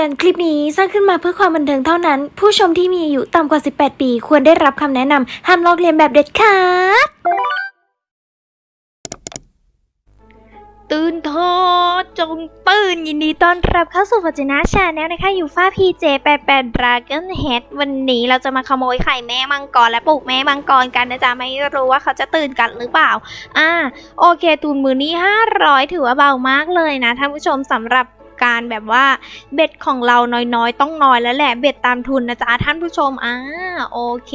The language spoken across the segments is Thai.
อน คลิปนี้สร้างขึ้นมาเพื่อความบันเทิงเท่านั้น ผู้ชมที่มีอายุต่ำกว่า 18 ปี ควรได้รับคำแนะนำห้ามลอกเลียนแบบเด็ดขาดตื่นเถอะจงตื่นยินดีต้อนรับเข้าสู่ฟัจนาชาแนลนะคะ อยู่ฟ้า PJ 88 Dragon Head วันนี้เราจะมาขโมยไข่แม่มังกรและปลูกแม่มังกรกันนะจ๊ะ ไม่รู้ว่าเขาจะตื่นกันหรือเปล่า อ่า โอเค ตูนมือนี้ 500 ถือว่าเบามากเลยนะท่านผู้ชมสำหรับ การแบบว่าเบ็ดของเราน้อยๆ ต้องน้อยแล้วแหละเบ็ดตามทุนนะจ๊ะท่านผู้ชมอ่าโอเค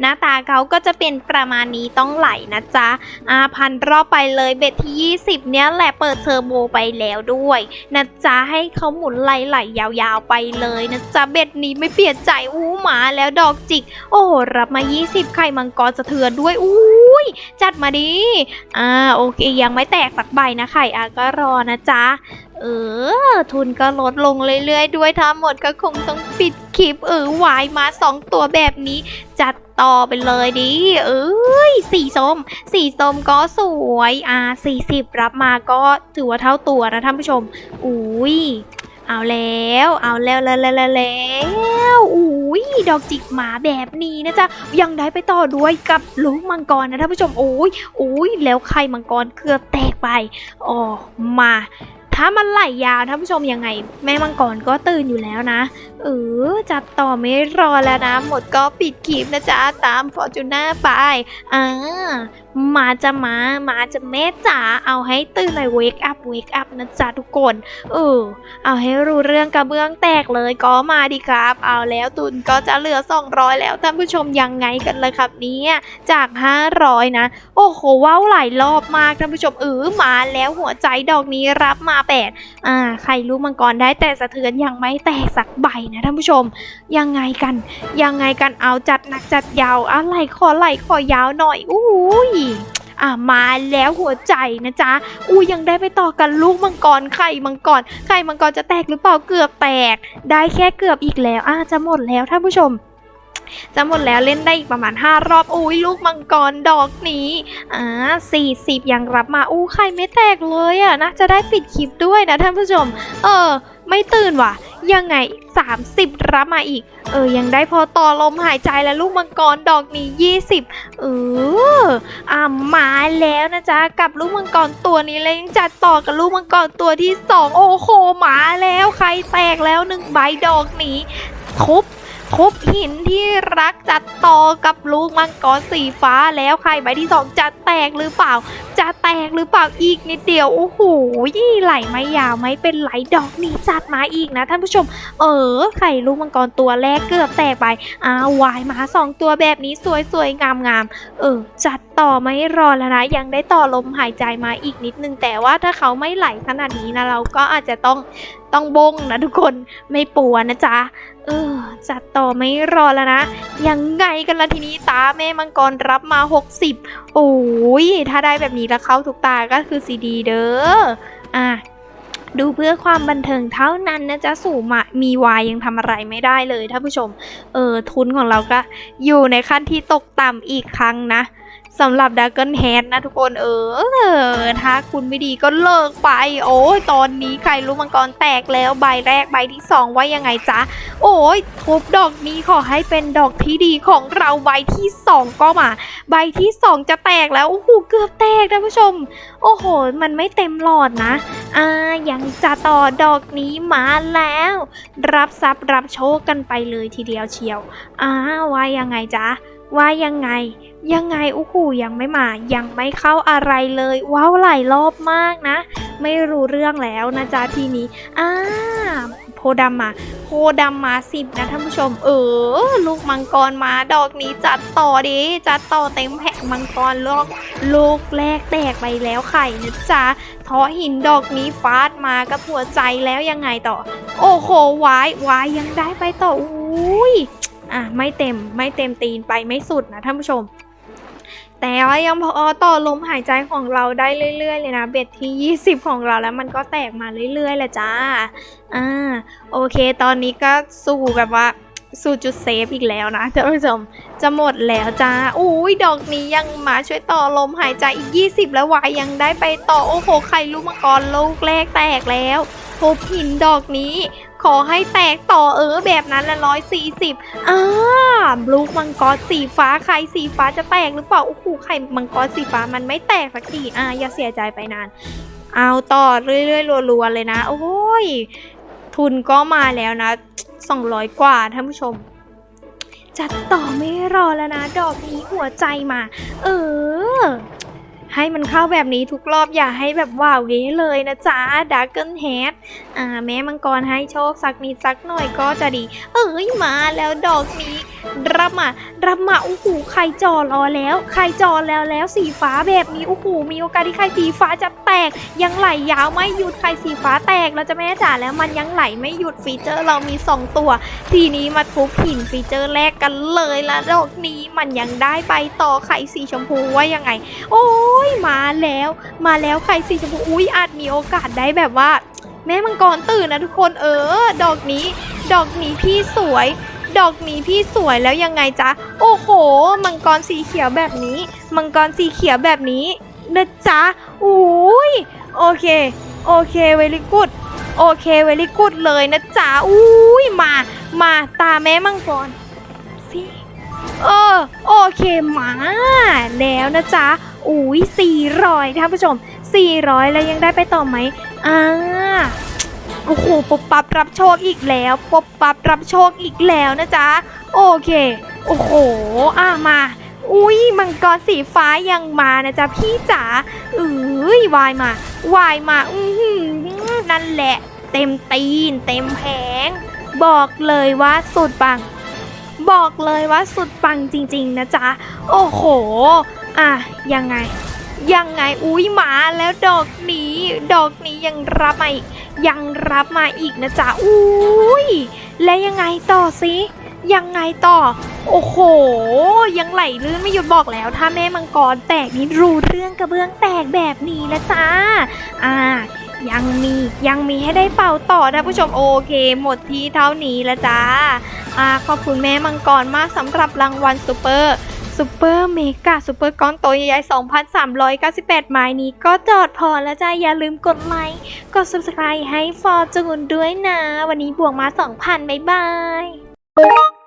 หน้าตาเขาก็จะเป็นประมาณนี้ต้องไหลนะจ๊ะอ่าพันรอบไปเลยเบ็ดที่ 20 เนี้ยแหละเปิดเทอร์โบไปแล้วด้วยนะจ๊ะให้เขาหมุนไหลๆยาวๆไปเลยนะจ๊ะเบ็ดนี้ไม่เปลี่ยนใจอู้หมาแล้วดอกจิก โอ้โหรับมา 20 ไข่มังกรสะเทือนด้วยอุ้ยจัดมาดิอ่าโอเคยังไม่แตกสักใบนะไข่อะก็รอนะจ๊ะ เออ ทุนก็ลดลงเรื่อยๆ ด้วยทั้งหมดก็คงต้องปิดคลิปเออวายมาสองตัวแบบนี้ จัดต่อไปเลยดิเอ้ยสีส้ม สีส้มก็สวยอ่าสี่สิบรับมาก็ถือว่าเท่าตัวนะท่านผู้ชม อุ้ยเอาแล้ว เอาแล้วแล้วแล้วแล้วอุ้ยดอกจิกหมาแบบนี้นะจ๊ะ ยังได้ไปต่อด้วยกับลูกมังกรนะท่านผู้ชม โอ้ยโอ้ยแล้วไข่มังกรเกือบแตกไป อ๋อ มา ถ้ามันไหลยาวท่านผู้ชมยังไง แม่มังกรก็ตื่นอยู่แล้วนะ เออจัดต่อไม่รอแล้วนะ หมดก็ปิดคลิปนะจ๊ะ ตามฟอร์จูน่าไปอ่ามาจะมา มาจะแม่จ๋า เอาให้ตื่นเลยเวกอัพเวกอัพนะจ๊ะทุกคน เออ เอาให้รู้เรื่องกระเบื้องแตกเลยก็มาดีครับ เอาแล้วตุนก็จะเหลือ 200 แล้วท่านผู้ชมยังไงกันเลยครับเนี่ยจาก 500 นะ โอ้โหว้าวหลายรอบมากท่านผู้ชมเออมาแล้วหัวใจดอกนี้รับมา8อ่า ใครรู้มังกรได้แต่สะเทือนยังไม่แตกสักใบนะท่านผู้ชม ยังไงกัน ยังไงกันเอาจัดหนักจัดยาวอะไรขอไหลขอยาวหน่อยอุ้ยอ่ามาแล้วหัวใจนะจ๊ะอู้ยังได้ไปต่อกันลูกมังกรไข่มังกรไข่มังกรจะแตกหรือเปล่าเกือบแตก ได้แค่เกือบอีกแล้วอ่าจะหมดแล้วท่านผู้ชมจะหมดแล้วเล่นได้อีกประมาณ 5 รอบอุ้ยลูกมังกรดอกนี้อ่า40 ยังรับมาอู้ไข่ไม่แตกเลยอะนะจะได้ปิดคลิปด้วยนะท่านผู้ชม เออ ไม่ตื่นว่ะ ยังไง 30 รับมาอีก เออ ยังได้พอต่อลมหายใจและลูกมังกรดอกนี้ 20 เอออ่ามาแล้วนะจ๊ะ กับลูกมังกรตัวนี้เลยยังจัดต่อกับลูกมังกรตัวที่ 2 โอ้โหมาแล้วใครแตกแล้วหนึ่งใบดอกนี้ทุบทบหินที่รักจัดต่อกับลูกมังกรสีฟ้าแล้วใครใบที่สองจะแตกหรือเปล่า จะแตกหรือเปล่าอีกนิดเดียว โอ้โหยี่ไหลไม่ยาวไม่เป็นไหลดอกนี้จัดมาอีกนะท่านผู้ชม เออ ไข่ลูกมังกรตัวแรกเกือบแตกไปอ้าววายมาสองตัวแบบนี้สวยสวยงามงามๆ เออ จัดต่อไม่รอแล้วนะ ยังได้ต่อลมหายใจมาอีกนิดนึง แต่ว่าถ้าเขาไม่ไหลขนาดนี้นะเราก็อาจจะต้องต้องบงนะทุกคนไม่ปัวนะจ๊ะเออจัดต่อไม่รอแล้วนะ ยังไงกันละทีนี้ตาแม่มังกรรับมา 60 โอ้ยถ้าได้แบบนี้ละเข้าทุกตาก็คือซีดีเด้ออะดูเพื่อความบันเทิงเท่านั้นนะจ๊ะสูมะมีวายยังทำอะไรไม่ได้เลยท่านผู้ชม เออทุนของเราก็อยู่ในขั้นที่ตกต่ำอีกครั้งนะ สำหรับดักเกิลแฮดนะทุกคนเออ ถ้าคุณไม่ดีก็เลิกไป โอ้ยตอนนี้ใครรู้มังกรแตกแล้วใบแรกใบที่สองว่ายังไงจ๊ะ โอ้ยทุบดอกนี้ขอให้เป็นดอกที่ดีของเราใบที่สองก็มา ใบที่สองจะแตกแล้วโอ้โหเกือบแตกท่านผู้ชม โอ้โห มันไม่เต็มหลอดนะอ่ายังจะต่อดอกนี้มาแล้ว รับทรัพย์รับโชคกันไปเลยทีเดียวเชียวอ่าว่ายังไงจ๊ะว่ายังไง ยังไงโอ้โหยังไม่มายังไม่เข้าอะไรเลยว้าวหลายรอบมากนะ ไม่รู้เรื่องแล้วนะจ๊ะทีนี้อ่าโพดำมาโพดำมาสิบนะท่านผู้ชม เออ ลูกมังกรมาดอกนี้จัดต่อดิจัดต่อเต็มแผงมังกรลูกลูกแรกแตกไปแล้วไข่นะจ๊ะทาะหินดอกนี้ฟาดมากับหัวใจแล้วยังไงต่อ โอ้โหวายวายยังได้ไปต่ออุ้ยอะไม่เต็มไม่เต็มตีนไปไม่สุดนะท่านผู้ชม แต่ว่ายังพอต่อลมหายใจของเราได้เรื่อย ๆ เลยนะ เบ็ดที่ 20 ของเราแล้วมันก็แตกมาเรื่อยๆแหละจ้า อ่า โอเค ตอนนี้ก็สู่แบบว่าสู่จุดเซฟอีกแล้วนะท่านผู้ชมจะหมดแล้วจ้าอุ้ยดอกนี้ยังมาช่วยต่อลมหายใจอีก 20 แล้ววายยังได้ไปต่อ โอ้โหไข่ลูกมังกรลูกแรกแตกแล้วทุบหินดอกนี้ ขอให้แตกต่อเออแบบนั้นละร้อยสี่สิบอ่าลูกมังกรสีฟ้าไข่สีฟ้าจะแตกหรือเปล่าโอ้โหไข่มังกรสีฟ้ามันไม่แตกสักทีอ่าอย่าเสียใจไปนาน เอาต่อเรื่อยๆรัวๆเลยนะ โอ้ยทุนก็มาแล้วนะ200กว่าท่านผู้ชม จัดต่อไม่รอแล้วนะ ดอกนี้หัวใจมา เออ ให้มันเข้าแบบนี้ทุกรอบอย่าให้แบบว้าวเว้เลยนะจ๊ะดักเกิลเฮดอ่าแม้มังกรให้โชคสักนิดสักหน่อยก็จะดี เอ้ยมาแล้วดอกนี้รับมารับมาโอ้โหใครจอรอแล้ว ใครจอแล้วแล้วสีฟ้าแบบนี้โอ้โหมีโอกาสที่ใครสีฟ้าจะแตก ยังไหลยาวไม่หยุดใครสีฟ้าแตกเราจะแม่จ๋าแล้วมันยังไหลไม่หยุดฟีเจอร์เรามี 2 ตัว ทีนี้มาทุบหินฟีเจอร์แรกกันเลยละดอกนี้มันยังได้ไปต่อไข่สีชมพูว่ายังไง โอ้ยมาแล้ว มาแล้วไข่สีชมพูอุ้ยอาจมีโอกาสได้แบบว่า แม่มังกรตื่นนะทุกคนเออ ดอกนี้ ดอกนี้พี่สวย ดอกนี้พี่สวยแล้วยังไงจ๊ะ โอ้โห มังกรสีเขียวแบบนี้ มังกรสีเขียวแบบนี้นะจ๊ะอุ้ยโอเค โอเคเวลิกุดโอเคเวลิกุดเลยนะจ๊ะอุ้ยมา มาตาแม่มังกรสิเออโอเคมาแล้วนะจ๊ะ อุ้ยสี่ร้อยท่านผู้ชมสี่ร้อยแล้วยังได้ไปต่อไหมอ่าโอ้โหปุบปับรับโชคอีกแล้วปุบปับรับโชคอีกแล้วนะจ๊ะ โอเค โอ้โห อะมา อุ้ยมังกรสีฟ้ายังมานะจ๊ะพี่จ๋าเอ้ยวายมาวายมา อือหือนั่นแหละ เต็มตีน เต็มแผง บอกเลยว่าสุดปัง บอกเลยว่าสุดปังจริง ๆ นะจ๊ะ โอ้โห อะยังไง ยังไงอุ้ยหมาแล้วดอกนี้ ดอกนี้ยังรับมาอีกยังรับมาอีกนะจ๊ะอุ้ยและยังไงต่อสิยังไงต่อ โอ้โห ยังไหลลื่นไม่หยุดบอกแล้ว ถ้าแม่มังกรแตกนี่รู้เรื่องกระเบื้องแตกแบบนี้ละจ้า อ่า ยังมียังมีให้ได้เป่าต่อนะผู้ชมโอเค หมดที่เท่านี้ละจ้า อ่าขอบคุณแม่มังกรมากสำหรับรางวัลซูเปอร์ ซูเปอร์เมกาซูเปอร์ก้อนโตใหญ่ๆ2,398 ไม้นี้ก็จอดพอแล้วจ้าอย่าลืมกดไลค์ กด subscribe ให้ฟอร์จูนด้วยนะ วันนี้บวกมา 2,000 บ๊ายบาย